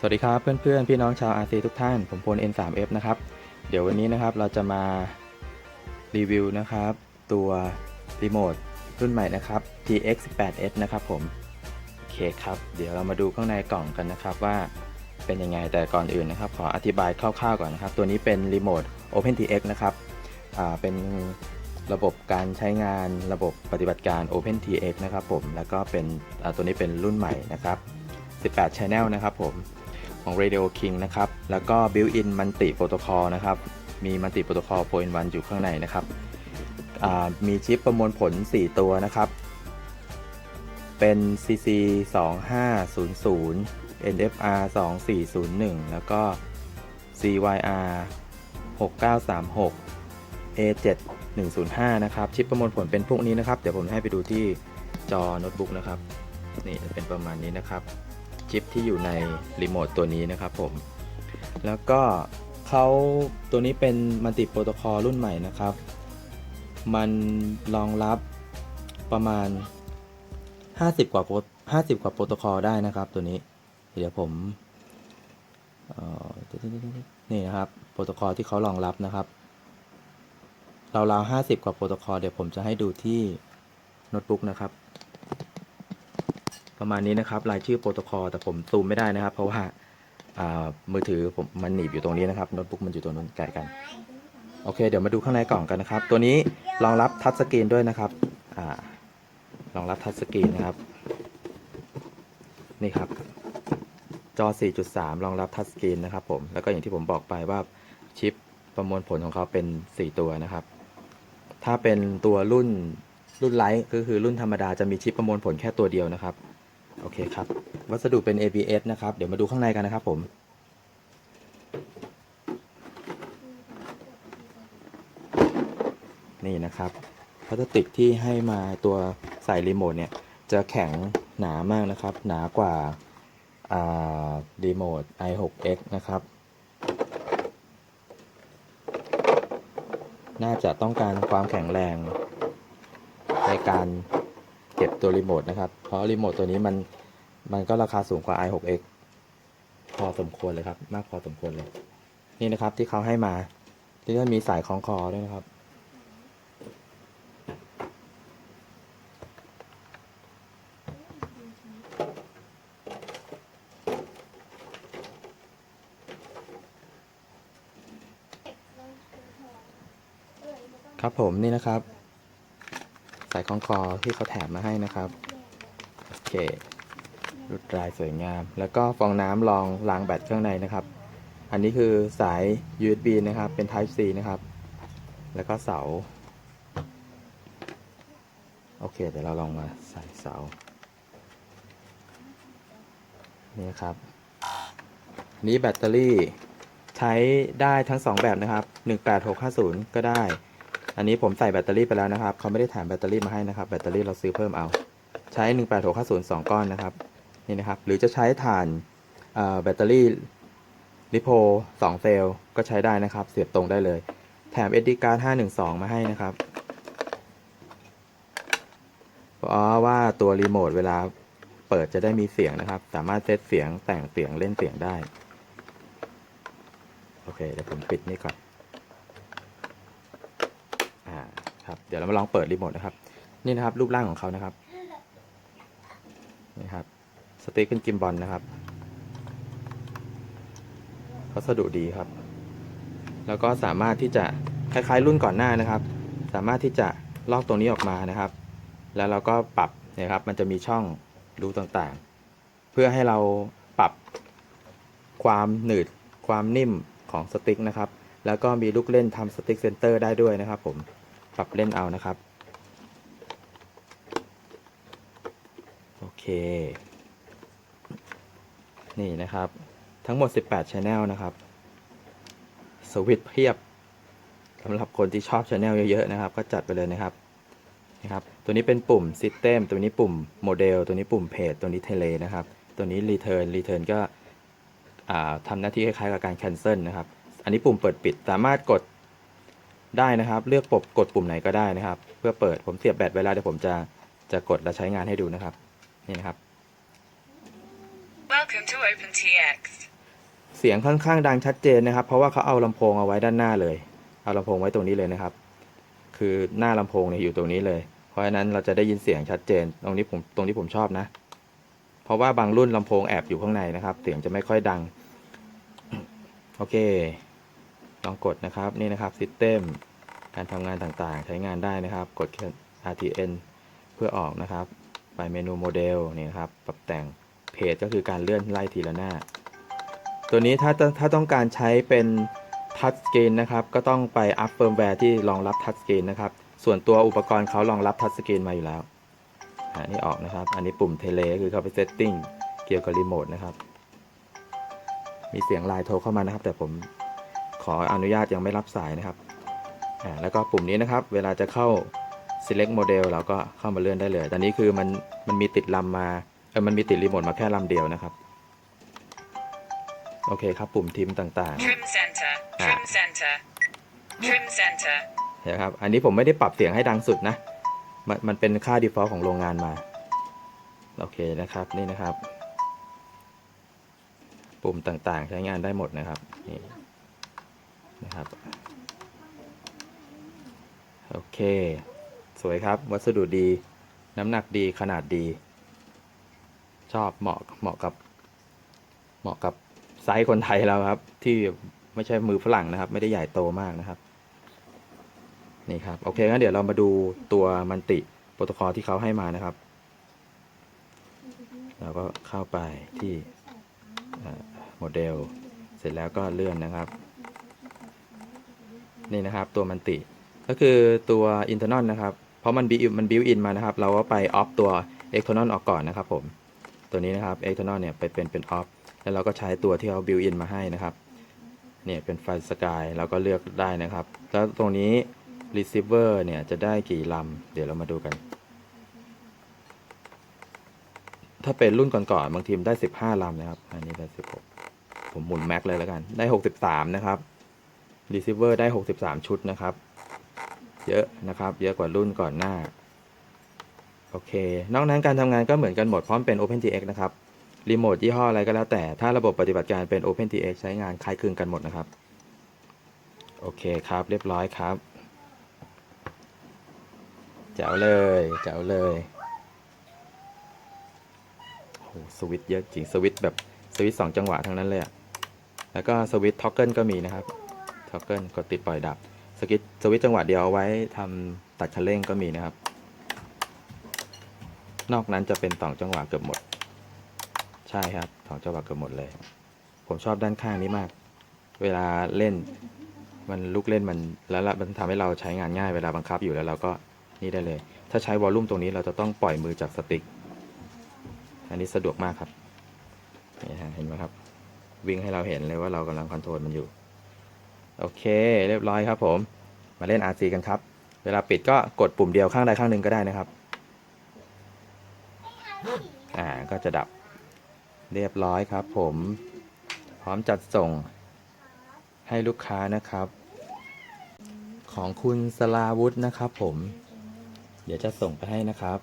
สวัสดีครับเพื่อนๆ พี่น้องชาว RC ทุกท่าน ผมพล N3F นะครับ เดี๋ยววันนี้นะครับเราจะมารีวิวนะครับ ตัวรีโมทรุ่นใหม่นะครับ TX18S นะครับผม โอเคครับ เดี๋ยวเรามาดูข้างในกล่องกันนะครับว่าเป็นยังไงแต่ก่อนอื่นนะครับ ขออธิบายคร่าวๆก่อนนะครับ ตัวนี้เป็นรีโมท OpenTX นะครับอ่าเป็นระบบการใช้งานระบบปฏิบัติการ OpenTX นะครับผมแล้วก็เป็นตัวนี้เป็นรุ่นใหม่นะครับ 18 Channel นะครับผม ของ Radio King นะครับ แล้วก็ Built-in Multi Protocol นะครับ มี Multi Protocol 4 in 1อยู่ข้างในนะครับ มีชิปประมวลผล 4 ตัวนะครับ เป็น CC 2500 NFR 2401 แล้วก็ CYR 6936 A7 105 นะครับ ชิปประมวลผลเป็นพวกนี้นะครับ เดี๋ยวผมให้ไปดูที่จอโน้ตบุ๊กนะครับ นี่จะเป็นประมาณนี้นะครับ ชิปที่อยู่ในรีโมทตัวนี้นะครับผม แล้วก็เขาตัวนี้เป็นมัลติโปรโตคอลรุ่นใหม่นะครับ มันรองรับประมาณ 50 กว่า50 กว่าโปรโตคอลได้นะครับตัวนี้ เดี๋ยวผมนี่นะครับโปรโตคอลที่เขารองรับนะครับราวๆ50 กว่าโปรโตคอลเดี๋ยวผมจะให้ดูที่โน้ตบุ๊กนะครับ ประมาณนี้นะครับรายชื่อโปรโตคอลแต่ผมซูมไม่ได้นะครับ เพราะว่ามือถือผมมันหนีบอยู่ตรงนี้นะครับโน้ตบุ๊กมันอยู่ตรงนู้นไกลกันโอเค เดี๋ยวมาดูข้างในกล่องกันนะครับ ตัวนี้รองรับทัชสกรีนด้วยนะครับอ่ารองรับทัชสกรีนนะครับ นี่ครับจอ 4.3 รองรับทัชสกรีนนะครับผม แล้วก็อย่างที่ผมบอกไปว่าชิปประมวลผลของเขาเป็น 4 ตัวนะครับ ถ้าเป็นตัวรุ่นรุ่นไลท์ก็คือรุ่นธรรมดาจะมีชิปประมวลผลแค่ตัวเดียวนะครับ โอเคครับ วัสดุเป็น ABS นะครับ เดี๋ยวมาดูข้างในกันนะครับผมนี่นะครับพลาสติกที่ให้มาตัวใส่รีโมทเนี่ย จะแข็งหนามากนะครับ หนากว่ารีโมท i6x นะครับ น่าจะต้องการความแข็งแรงในการ เก็บตัวรีโมทนะครับ เพราะรีโมทตัวนี้มันมันก็ราคาสูงกว่า i6x พอสมควรเลยครับ มากพอสมควรเลย นี่นะครับที่เขาให้มา ที่ก็มีสายคล้องคอด้วยนะครับ ครับผมนี่นะครับ สายคล้องคอที่เขาแถมมาให้นะครับ โอเครุดลายสวยงาม แล้วก็ฟองน้ำรองรางแบตข้างในนะครับ อันนี้คือสาย USB นะครับ เป็น Type C นะครับ แล้วก็เสา โอเค เดี๋ยวเราลองมาใส่เสา นี่นะครับ นี้แบตเตอรี่ใช้ได้ทั้ง 2 แบบนะครับ 18650 ก็ได้ อันนี้ผมใส่แบตเตอรี่ไปแล้วนะครับ เขาไม่ได้แถมแบตเตอรี่มาให้นะครับ แบตเตอรี่เราซื้อเพิ่มเอา ใช้18650 2 ก้อนนะครับ นี่นะครับ หรือจะใช้ถ่านแบตเตอรี่ลิโพ2เซลล์ก็ใช้ได้นะครับ เสียบตรงได้เลย แถม SD card 512 มาให้นะครับเพราะว่าตัวรีโมทเวลาเปิดจะได้มีเสียงนะครับ สามารถเซตเสียงแต่งเสียงเล่นเสียงได้ โอเคเดี๋ยวผมปิดนี่ก่อน อ่ ครับ เดี๋ยวเรามาลองเปิดรีโมทนะครับ นี่นะครับ รูปร่างของเขานะครับ นี่ครับ สติ๊กเป็นกิมบอลนะครับวัสดุดีครับ แล้วก็สามารถที่จะคล้ายๆรุ่นก่อนหน้านะครับ สามารถที่จะลอกตรงนี้ออกมานะครับ แล้วเราก็ปรับนี่ยครับ มันจะมีช่องรูต่างๆ เพื่อให้เราปรับความหนืดความนิ่มของสติ๊กนะครับ แล้วก็มีลูกเล่นทำสติ๊กเซนเตอร์ได้ด้วยนะครับผม ปรับเล่นเอานะครับ โอเค นี่นะครับ ทั้งหมด 18 Channel นะครับ สวิตเพียบสำหรับคนที่ชอบ Channel เยอะ ๆ นะครับ ก็จัดไปเลยนะครับนะครับ ตัวนี้เป็นปุ่ม System ตัวนี้ปุ่ม Model ตัวนี้ปุ่ม Page ตัวนี้ Tele นะครับ ตัวนี้ Return Return ก็ทำหน้าที่คล้ายๆกับการ Cancel นะครับ อันนี้ปุ่มเปิดปิดสามารถกด ได้นะครับ เลือกปบกดปุ่มไหนก็ได้นะครับ เพื่อเปิดผมเสียบแบตไว้แล้วเดี๋ยวผมจะจะกดและใช้งานให้ดูนะครับ นี่นะครับ Welcome to OpenTX. เสียงค่อนข้างดังชัดเจนนะครับ เพราะว่าเขาเอาลำโพงเอาไว้ด้านหน้าเลย เอาลำโพงไว้ตรงนี้เลยนะครับ คือหน้าลำโพงเนี่ยอยู่ตรงนี้เลย เพราะฉะนั้นเราจะได้ยินเสียงชัดเจน ตรงนี้ผมตรงนี้ผมชอบนะ เพราะว่าบางรุ่นลำโพงแอบอยู่ข้างในนะครับ เสียงจะไม่ค่อยดัง โอเค ลองกดนะครับนี่นะครับ System การทำงานต่างๆ ใช้งานได้นะครับ กด RTN เพื่อออกนะครับ ไปเมนูโมเดลนี่นะครับปรับแต่งเพจก็คือการเลื่อนไล่ทีละหน้า ตัวนี้ถ้าถ้าต้องการใช้เป็นทัชสกรีนนะครับ ก็ต้องไปอัพเฟิร์มแวร์ที่รองรับทัชสกรีนนะครับ ส่วนตัวอุปกรณ์เขารองรับทัชสกรีนมาอยู่แล้วอันนี้ออกนะครับ อันนี้ปุ่มเทเลคือเขาไปเซตติ้งเกี่ยวกับรีโมทนะครับ มีเสียงไลน์โทรเข้ามานะครับ แต่ผม ออนุญาตยังไม่รับสายนะครับอ่าแล้วก็ปุ่มนี้นะครับ เวลาจะเข้า select model เราก็เข้ามาเลื่อนได้เลย ตอนนี้คือมันมันมีติดลำมาเออมันมีติดรีโมทมาแค่ลำเดียวนะครับ โอเคครับปุ่มทิมต่าง Trim center. Trim center. Trim center. ๆนะครับ อันนี้ผมไม่ได้ปรับเสียงให้ดังสุดนะ มันมันเป็นค่า default ของโรงงานมา โอเคนะครับนี่นะครับ ปุ่มต่างๆ ใช้งานได้หมดนะครับนี่ นะครับ โอเค สวยครับ วัสดุดี น้ำหนักดีขนาดดี ชอบเหมาะเหมาะกับ เหมาะกับไซส์คนไทยเราครับ ที่ไม่ใช่มือฝรั่งนะครับ ไม่ได้ใหญ่โตมากนะครับ นี่ครับ โอเคงั้นเดี๋ยวเรามาดูตัวมันติโปรโตคอลที่เขาให้มานะครับ เราก็เข้าไปที่โมเดล เสร็จแล้วก็เลื่อนนะครับ นี่นะครับตัวมันติ ก็คือตัว internal นะครับ เพราะมัน build มัน build in มานะครับ เราก็ไป off ตัว external ออกก่อนนะครับผมตัวนี้นะครับ external เนี่ยไปเป็นเป็น off แล้วเราก็ใช้ตัวที่เขา build in มาให้นะครับเนี่ยเป็นไฟสกายเราก็เลือกได้นะครับ แล้วตรงนี้ receiver เนี่ยจะได้กี่ลำเดี๋ยวเรามาดูกัน ถ้าเป็นรุ่นก่อนๆบางทีมได้ 15ลำนะครับ อันนี้ได้ 16 ผมหมุนแม็กเลยแล้วกัน ได้ 63 นะครับ receiver ได้ 63 ชุดนะครับ เยอะนะครับ เยอะกว่ารุ่นก่อนหน้า โอเค นอกนั้นการทำงานก็เหมือนกันหมดพร้อมเป็น OpenTX นะครับ รีโมทยี่ห้ออะไรก็แล้วแต่ ถ้าระบบปฏิบัติการเป็น OpenTX ใช้งานคล้ายคลึงกันหมดนะครับ โอเคครับ เรียบร้อยครับแจ๋วเลยแจ๋วเลยโอ้โหสวิตช์เยอะจริง สวิตช์แบบ สวิตช์สองจังหวะทั้งนั้นเลยอะแล้วก็สวิตช์ท็อกเกิลก็มีนะครับ ท็อกเกิลกดติดปล่อยดับสกิตสวิตจังหวะเดียวไว้ทำตัดคันเร่งก็มีนะครับ นอกนั้นจะเป็นสองจังหวะเกือบหมด ใช่ครับสองจังหวะเกือบหมดเลย ผมชอบด้านข้างนี้มาก เวลาเล่นมันลูกเล่นมันแล้วละมันทำให้เราใช้งานง่ายเวลาบังคับอยู่แล้วเราก็นี่ได้เลย ถ้าใช้วอลลุ่มตรงนี้เราจะต้องปล่อยมือจากสติ๊กอันนี้สะดวกมากครับนี่ฮะเห็นไหมครับ วิ่งให้เราเห็นเลยว่าเรากำลังคอนโทรลมันอยู่ โอเค เรียบร้อยครับผม มาเล่น RC กันครับ เวลาปิดก็กดปุ่มเดียวข้างใดข้างหนึ่งก็ได้นะครับ อ่า ก็จะดับ เรียบร้อยครับผม พร้อมจัดส่งให้ลูกค้านะครับ ของคุณสลาวุธนะครับผม เดี๋ยวจะส่งไปให้นะครับ